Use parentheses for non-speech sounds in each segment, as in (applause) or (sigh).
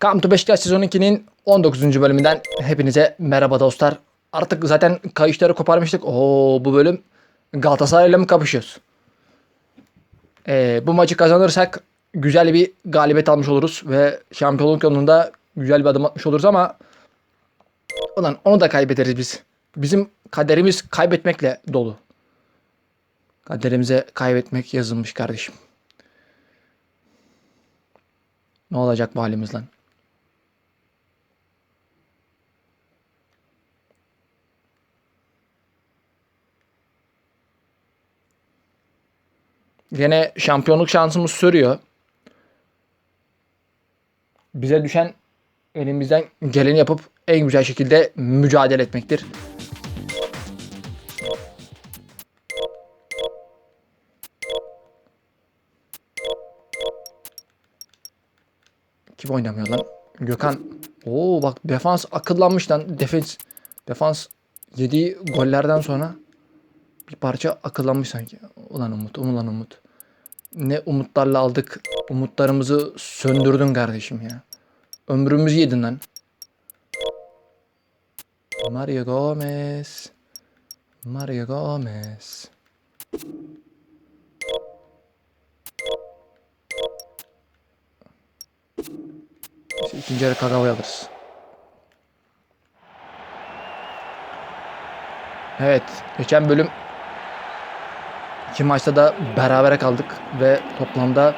Come to Beşiktaş sezon 2'nin 19. bölümünden hepinize merhaba dostlar. Artık zaten kayışları koparmıştık. Oo bu bölüm Galatasaray'la mı kapışıyoruz? Ee, bu maçı kazanırsak güzel bir galibiyet almış oluruz ve şampiyonluk yolunda güzel bir adım atmış oluruz ama ulan onu da kaybederiz biz. Bizim kaderimiz kaybetmekle dolu. Kaderimize kaybetmek yazılmış kardeşim. Ne olacak bu halimiz lan? Yine şampiyonluk şansımız sürüyor. Bize düşen elimizden geleni yapıp en güzel şekilde mücadele etmektir. Kim oynamıyor lan? Gökhan. Oo bak defans akıllanmış lan. Defans defans yediği gollerden sonra bir parça akıllanmış sanki. Ulan Umut, ulan Umut. Ne umutlarla aldık. Umutlarımızı söndürdün kardeşim ya. Ömrümüzü yedin lan. Mario Gomez. Mario Gomez. Neyse, ikinci yarı Kagawa'yı alırız. Evet. Geçen bölüm iki maçta da berabere kaldık ve toplamda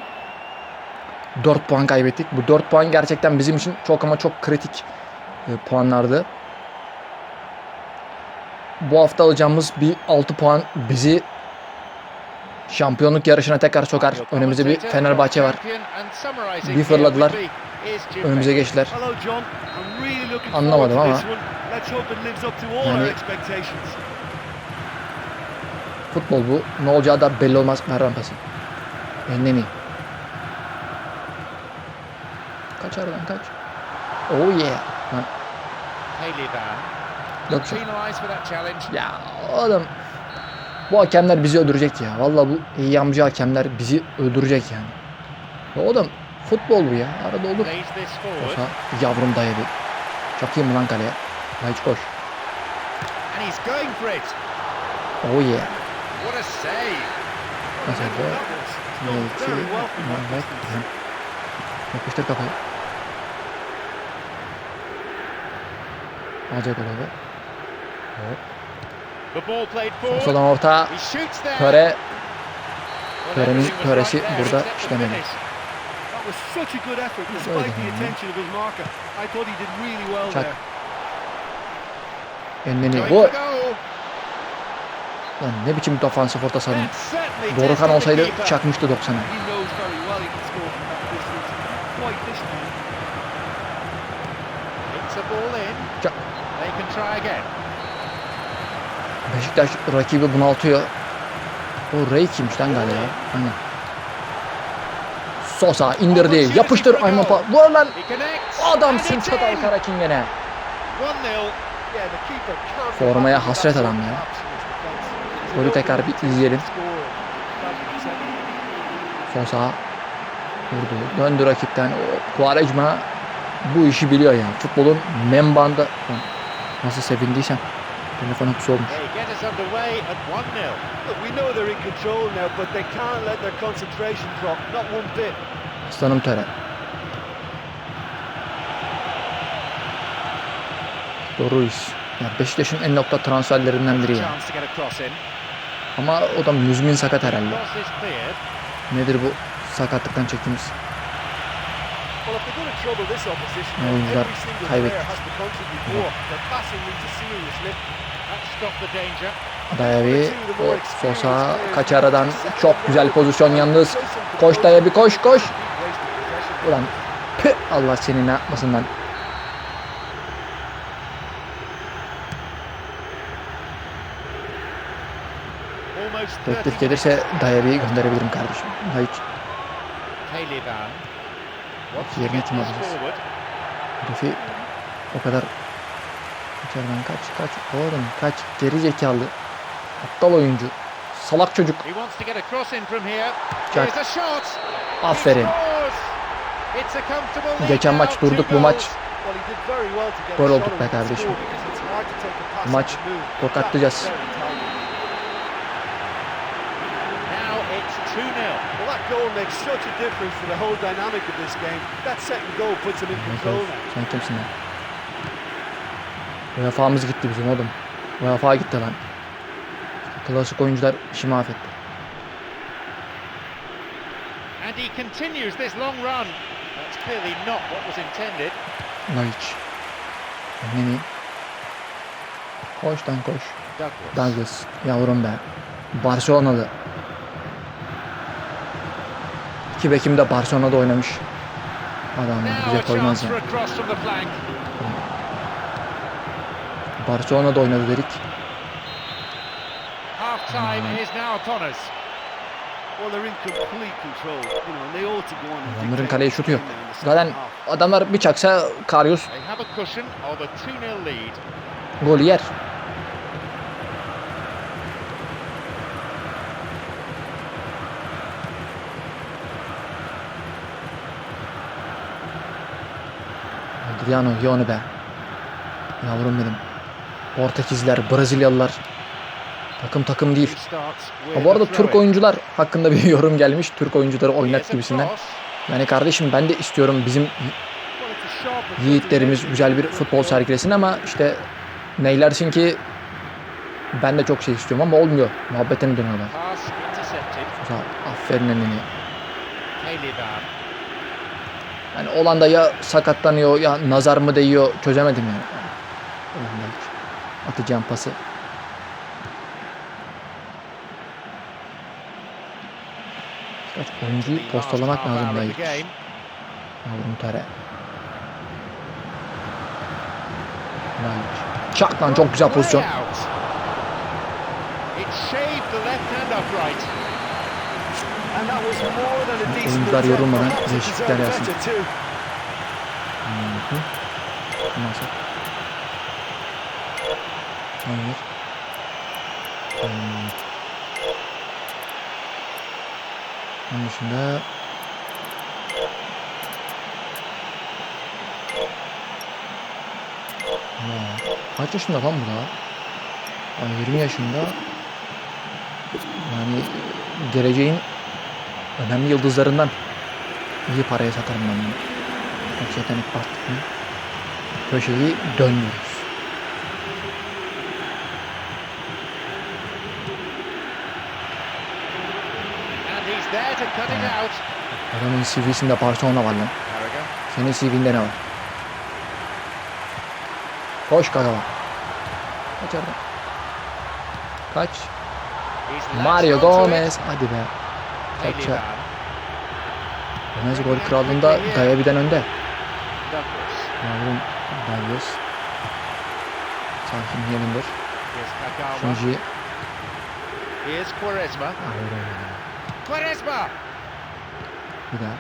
4 puan kaybettik. Bu 4 puan gerçekten bizim için çok ama çok kritik e, puanlardı. Bu hafta alacağımız bir 6 puan bizi şampiyonluk yarışına tekrar sokar. Önümüzde bir Fenerbahçe var. Bir fırladılar. Önümüze geçtiler. Anlamadım ama yani Futbol bu. Ne olacağı da belli olmaz. Ver rampası. Enneni. Kaç aradan kaç. Oh yeah. Lan, yok ya. Ya oğlum. Bu hakemler bizi öldürecek ya. Vallahi bu yamcı hakemler bizi öldürecek yani. Ya oğlum futbol bu ya. Arada olur. Olsa yavrum dayadı. Çakayım mı lan kaleye? Haydi koş. Oh yeah. Bu? Belki. Evet. Güzel. Yapıştır kafayı. Alacak orada. Hop. Soldan orta. Töre. Töre'nin töresi burada işlemedi. Çak. Enneni. Gol. Lan ne biçim bir ofansif orta sahanın. Dorukhan olsaydı çakmıştı 90'a. Çak. Beşiktaş rakibi bunaltıyor. O Ray kimmiş lan galiba? Aynen. Sosa indirdi. Yapıştır Ayman Pa. Vur lan. Adamsın Çatal Karakin gene. Formaya hasret adam ya. Golü tekrar bir izleyelim. Sosa vurdu. Döndü rakipten. Quaresma bu işi biliyor yani. Futbolun membanda nasıl sevindiysem telefon hapsi olmuş. Aslanım Töre. Ruiz. Ya Beşiktaş'ın en nokta transferlerinden biri ya. Ama o da müzmin sakat herhalde. Nedir bu sakatlıktan çektiğimiz? oyuncular kaybettik. Dayavi, o Sosa kaç aradan çok güzel pozisyon yalnız. Koş Dayavi koş koş. Ulan Allah seni ne yapmasın lan. Teklif gelirse Dayavi'yi gönderebilirim kardeşim. Hayır. Yerine kim alacağız? Herifi o kadar içeriden kaç kaç. Oğlum kaç. Geri zekalı. Aptal oyuncu. Salak çocuk. Çak. aferin. Geçen maç durduk bu maç. Gol olduk be kardeşim. score because it's hard to take a pass Bu maç and move. tokatlayacağız. That was very tight. Now it's 2-0. Well, that goal makes such a difference to the whole dynamic of this game. That second goal puts him in control now. Sen kimsin lan? UEFA'mız gitti bizim oğlum. UEFA gitti lan. Klasik oyuncular işi mahvetti. And he continues this long run. That's clearly not what was intended. Laiç. Neni. Koş lan koş. Douglas. Douglas. Yavrum be. Barcelonalı. İki bekim de Barcelona'da oynamış. Adam Now bize koymaz ya. flank. Barcelona'da oynadı dedik. Half time is now upon us. Adamların kaleye şutu yok. Zaten adamlar bir çaksa Karius They have a cushion of a 2-0 lead. gol yer. Adriano ye onu be. Yavrum benim. Portekizler, Brezilyalılar. Takım takım değil. Ha, bu arada Türk oyuncular hakkında bir (laughs) yorum gelmiş. Türk oyuncuları oynat gibisinden. Yani kardeşim ben de istiyorum bizim yiğitlerimiz güzel bir futbol sergilesin ama işte neylersin ki ben de çok şey istiyorum ama olmuyor. Muhabbetine dönüyorlar. Aferin Neneni. Caliban. Yani olan da ya sakatlanıyor ya nazar mı değiyor çözemedim yani. Atacağım pası. Birkaç oyuncuyu postalamak lazım game. Yavrum. Laiç. Çak lan çok güzel pozisyon. Oyuncular yorulmadan değişiklikler yapsın. Nasıl? Hayır. Hmm. Onun dışında Ya, kaç yaşında lan bu da? Yani 20 yaşında. Yani geleceğin önemli yıldızlarından iyi paraya satarım ben bunu. Çok yetenek baktık mı? Köşeyi dönmüyoruz. Adamın CV'sinde Barcelona var lan. Senin CV'nde ne var? Koş Kagawa. Kaç oradan. Kaç. Mario. Gomez. Hadi be. Kaça. Gomez gol krallığında Gayabi'den önde. Yavrum yemindir. Here's Kagawa. Şunji. Here's Quaresma. Quaresma. Bir daha.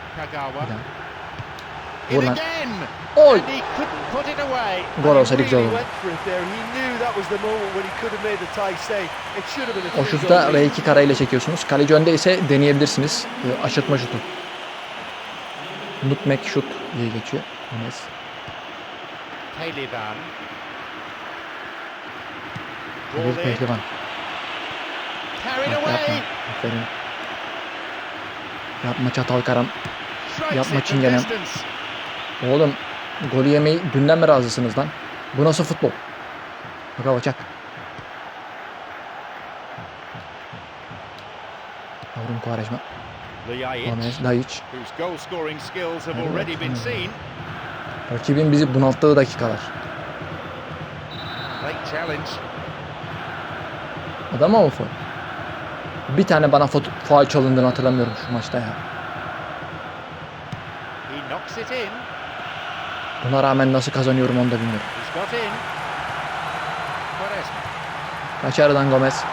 Bir daha. In Vur lan. again. Oy. And he couldn't put it away. Gol olsaydı güzel really olurdu. went for it there. He knew that was the moment when he could have made the tie stay. It should have been a O lead. R2 karayla çekiyorsunuz. Kaleci önde ise deneyebilirsiniz. Ee, Aşırtma şutu. Nutmeg şut diye geçiyor. İn. pehlivan. Carried Bak yapma. away. Aferin. Yapma çatal karam. Strikes Yapma çingenem. Oğlum golü yemeyi dünden mi razısınız lan? Bu nasıl futbol? Bak bak çak. Yavrum Kuvareşma. Ljajic, Gomez, seen. Rakibin bizi bunalttığı dakikalar. Adama mı faul? Bir tane bana faul çalındığını hatırlamıyorum şu maçta ya. He knocks it in. Buna rağmen nasıl kazanıyorum onu da bilmiyorum. Kaçardan Gomez.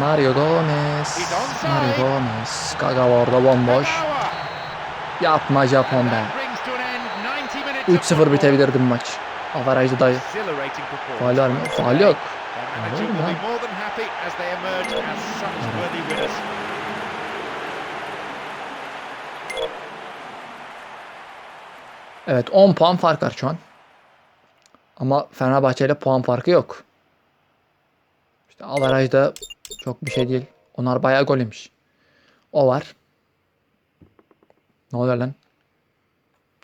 Mario Gomez. Mario Gomez. Kagawa orada bomboş. Yapma Japon be. That brings to an end 90 minutes of 3-0 football. bitebilirdi bu maç. Avarajda dayı. Faul var mı? Faul yok. Their manager Evet 10 puan fark var şu an. Ama Fenerbahçe ile puan farkı yok. İşte avarajda çok bir şey değil. Onlar bayağı gol yemiş. O var. Ne oluyor lan?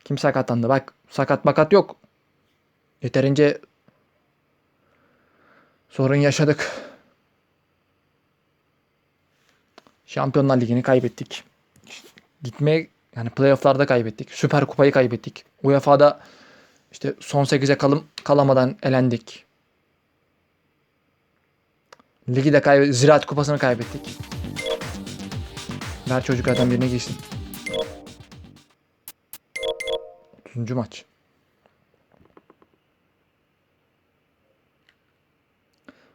Kim sakatlandı? Bak sakat makat yok. Yeterince sorun yaşadık. Şampiyonlar Ligi'ni kaybettik. Gitmeye yani playoff'larda kaybettik. Süper Kupayı kaybettik. UEFA'da işte son 8'e kalım kalamadan elendik. Ligi de kaybettik. Ziraat Kupası'nı kaybettik. Ver çocuklardan birine giysin. 30. maç.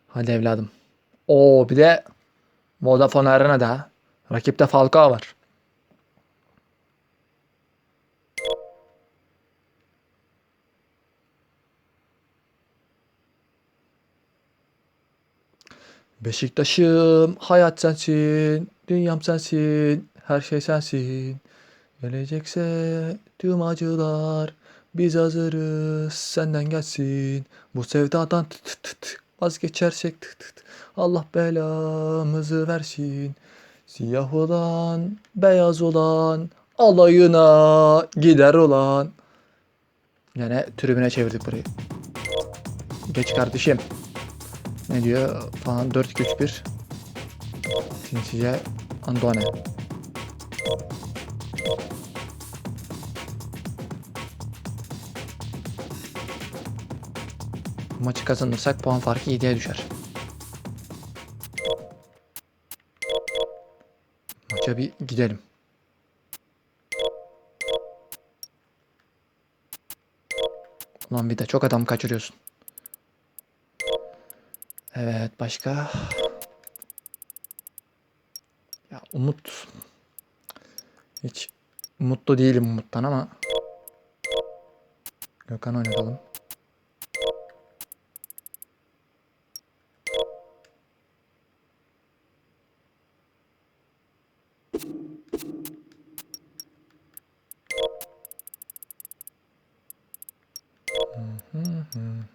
Hadi evladım. Oo bir de Vodafone Arena'da. Rakipte Falcao var. Beşiktaş'ım hayat sensin, dünyam sensin, her şey sensin. Gelecekse tüm acılar biz hazırız senden gelsin. Bu sevdadan tıt tıt tıt vazgeçersek tıt tıt Allah belamızı versin. Siyah olan, beyaz olan, alayına gider olan. Yine tribüne çevirdik burayı. Geç kardeşim. Ne diyor falan 4-2-3-1. Sinsice Andone. Bu Maçı kazanırsak puan farkı 7'ye düşer. Maça bir gidelim. Ulan bir de çok adam kaçırıyorsun. Evet başka. Ya Umut. Hiç mutlu değilim Umut'tan ama. Gökhan oynatalım.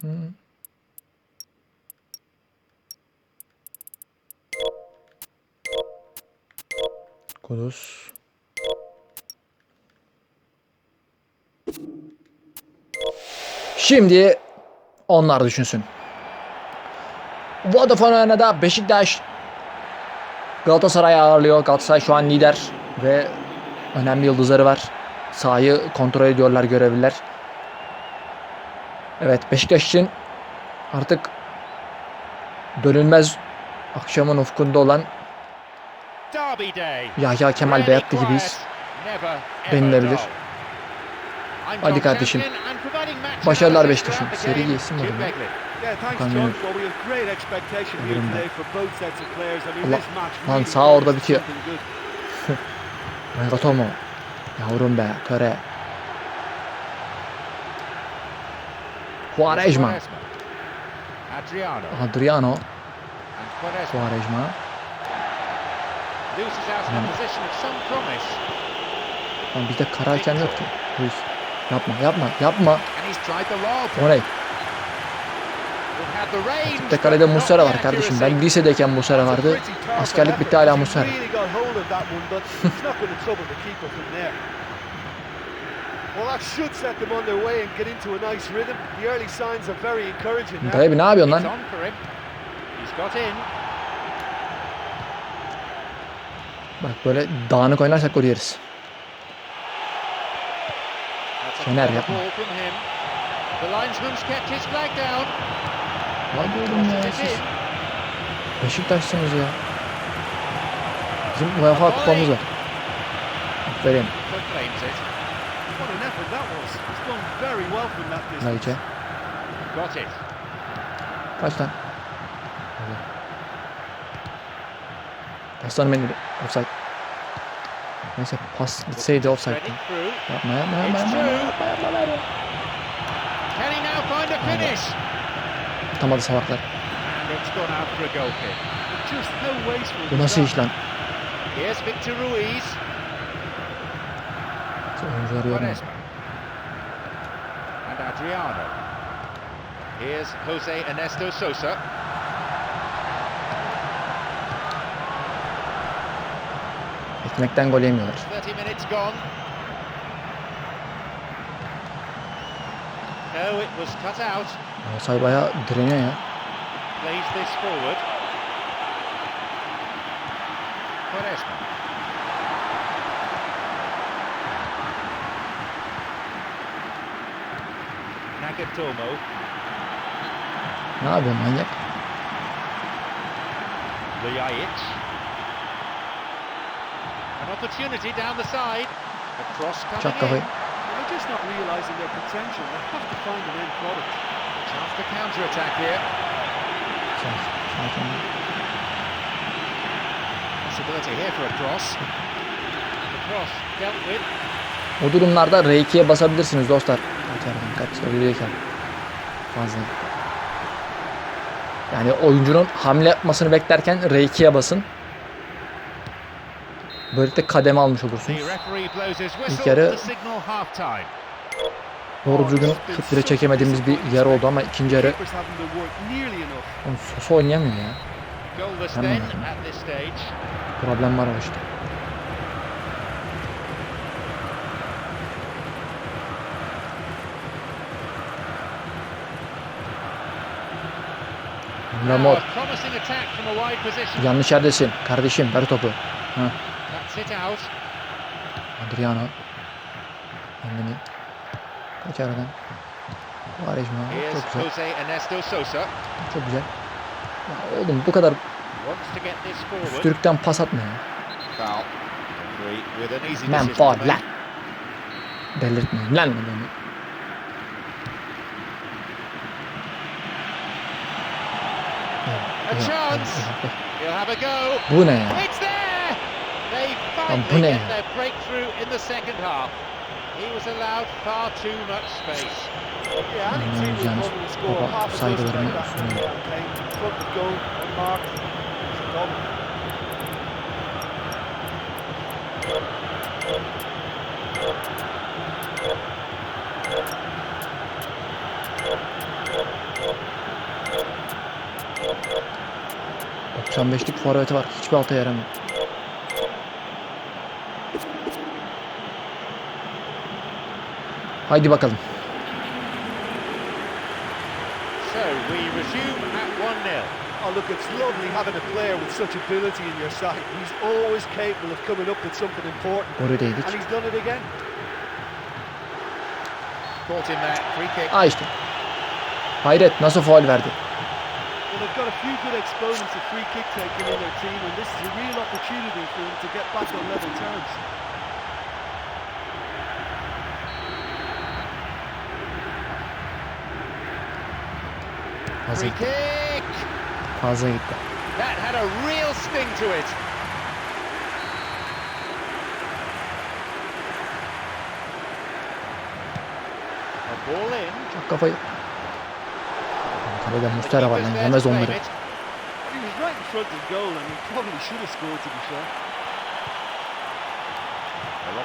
Hı Kudüs. Şimdi onlar düşünsün. Vodafone Arena'da Beşiktaş Galatasaray ağırlıyor. Galatasaray şu an lider ve önemli yıldızları var. Sahayı kontrol ediyorlar görevliler. Evet Beşiktaş için artık dönülmez akşamın ufkunda olan. Yahya Kemal Beyatlı gibiyiz. Denilebilir. Hadi kardeşim. Başarılar the Seri gelsin bakalım. Mean, Allah- lan sağ orada bitiyor. Nagatomo. (laughs) Yavrum be köre. Quaresma. Adriano Quaresma Quaresma. loses out in a position of some promise Lan bizde kara hakem yok ki. Luis. Yapma yapma yapma. and he's tried the lob. O ne? It had the range, Rakipte but kalede Muslera var kardeşim. Ben lisedeyken Muslera vardı. Askerlik bitti hala Muslera. Dayı bir ne yapıyorsun lan? on for him. He's got in. Bak böyle dağınık oynarsak gol yeriz. Şener yapma. Hadi oğlum ya siz. Beşiktaş'sınız ya. Bizim UEFA kupamız var. Aferin. But claims it. What an effort that was. It's done very well from that distance. Laiç'e. Got it. Kaç lan? Paslanım beni. Offside. Neyse pas gitseydi offside. Threading through. Yapma yapma yapma It's yapma. true. yapma, yapma, yapma. Can he now find a finish? Tutamadı salaklar. And it's gone out for a goal kick. Just how wasteful Bu was nasıl that? iş lan? Here's Victor Ruiz. Oyuncuları yorma. Quaresma. and Adriano. Here's Jose Ernesto Sosa. Ekmekten gol yemiyorlar. 30 minutes gone. No, it was cut out. Galatasaray bayağı direniyor ya. Plays this forward. Quaresma. Nagatomo. Ne yapıyorsun manyak? Ljajic. An opportunity down the side. A cross coming kafayı. They're just not realising their potential. They have to find an end product. Chance for counter attack here. Possibility here for a cross. The cross dealt with. O durumlarda R2'ye basabilirsiniz dostlar. Kaç. Fazla. Yani oyuncunun hamle yapmasını beklerken R2'ye basın. Böylelikle kademe almış olursunuz. whistle yarı-. Doğru düzgün şut bile çekemediğimiz bir yer oldu ama ikinci yarı Sosa oynayamıyor ya. Stage. Problem var o işte. Lamor. Yanlış yerdesin. Kardeşim ver topu. Ha. Adriano. Kendini. Kaç aradan. Quaresma. Çok güzel. Çok güzel. Ya oğlum bu kadar. Türk'ten pas atma ya. Decision faul lan. Delirtmeyin lan adamı. Bu ne ya? Lan bu ne get ya? their breakthrough in the second half. He was allowed far too much space. Yeah, any team would Yalnız baba saygılarımı goal. Bak 95'lik forveti var. Hiçbir alta yaramıyor. Haydi bakalım. So we resume at 1-0. Oh, look, it's lovely having a player with such ability in your side. He's always capable of coming up with something important, Golü değdik. and he's done it again. Caught in there, free kick. Aa işte. Hayret nasıl faul verdi? Well, they've got a few good exponents of free kick taking in their team, and this is a real opportunity for them to get back on level terms. Fazla gitti. Fazla gitti. That had a real sting to it. A ball in. Çok kafayı. Kalede The Mustera var Yemez onları.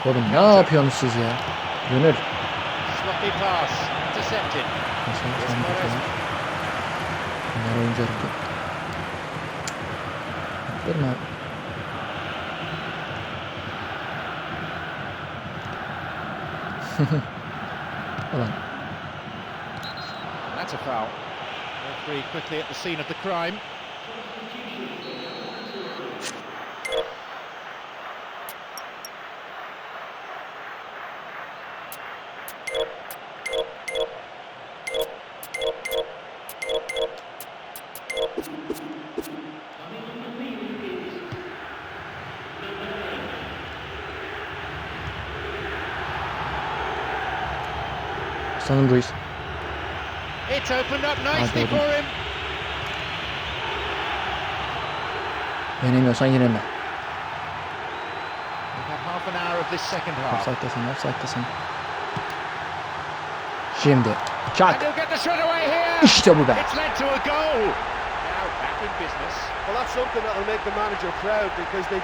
Oğlum ne yapıyorsunuz siz ya? Gönül. Sloppy pass. Intercepted. That's a foul. Referee quickly at the scene of the crime. Sanırım Ruiz. It's opened up nicely Hadi for him. Yenemiyorsan yenilme. We've had half an hour of this second half. Offside'desin, offside'desin. Şimdi. Çak. İşte bu be.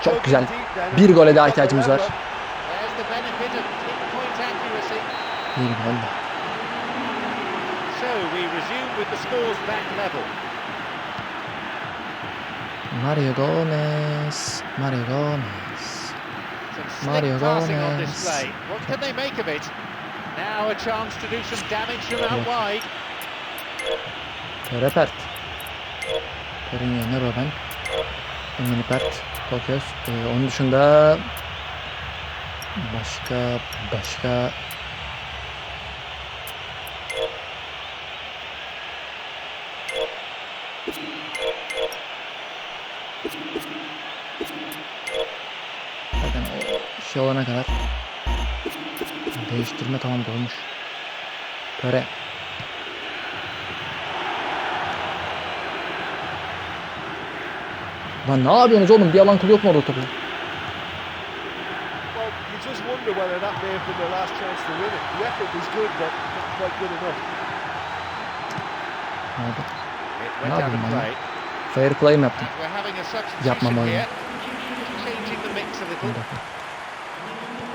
Çok güzel. Bir gole daha ihtiyacımız var. Bir gol. Resume with the scores back level. Mario Gomez. Mario Gomez. Mario passing on Gomez. display. What can they make of it? Now a chance to do some damage from out wide. Terepert. Terin yerine Robben. Emini Pert. Bakıyoruz. Ee, onun dışında başka başka Zaten o şey olana kadar değiştirme tamam dolmuş. Töre. Lan ne yapıyorsunuz oğlum? Bir alan kulu yok mu orada topu? Ne yapayım ben? Fair play mi yaptım? Yapmamalıyım. Bir dakika.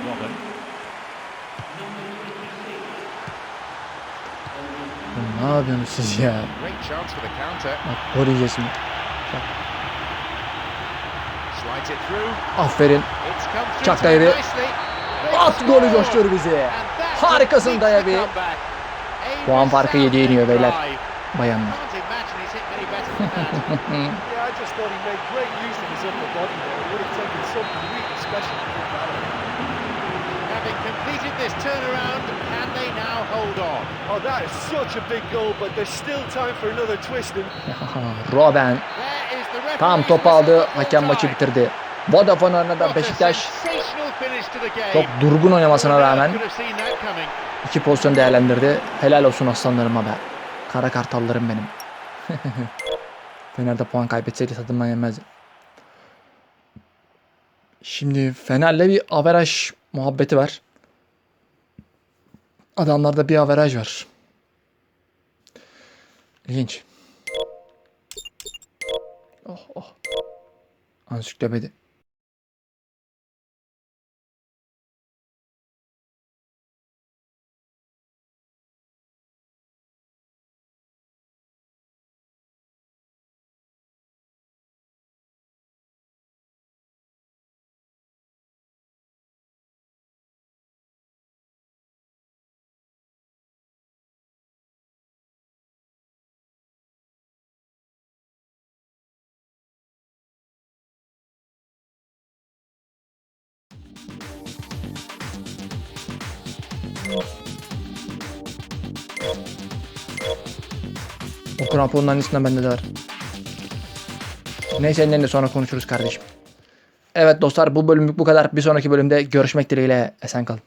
Robin. Oğlum Ne yapıyorsunuz siz ya? Great chance for the counter. Bak gol yiyeceğiz şimdi. Through. Aferin. Çak Dayabi. At golü coştur bizi. Harikasın Dayabi. Puan farkı yedi resounding yeniyor beyler. Bayanlar. Completed this turnaround, can they now hold on? Oh, that is such a big goal, but there's still time for another twist. And (laughs) Robben tam whistle aldı. Hakem maçı bitirdi. Vodafone oynadı What a Beşiktaş. Çok durgun oynamasına rağmen iki pozisyon değerlendirdi. Helal olsun aslanlarıma be. Kara kartallarım benim. (laughs) Fener'de puan kaybetseydi tadından yenmezdi. Şimdi Fener'le bir averaj muhabbeti var. Adamlarda bir averaj var. İlginç. Oh oh. Ansiklopedi. O kramponların üstünden bende de var. Neyse seninle sonra konuşuruz kardeşim. Evet dostlar bu bölümlük bu kadar. Bir sonraki bölümde görüşmek dileğiyle. Esen kalın.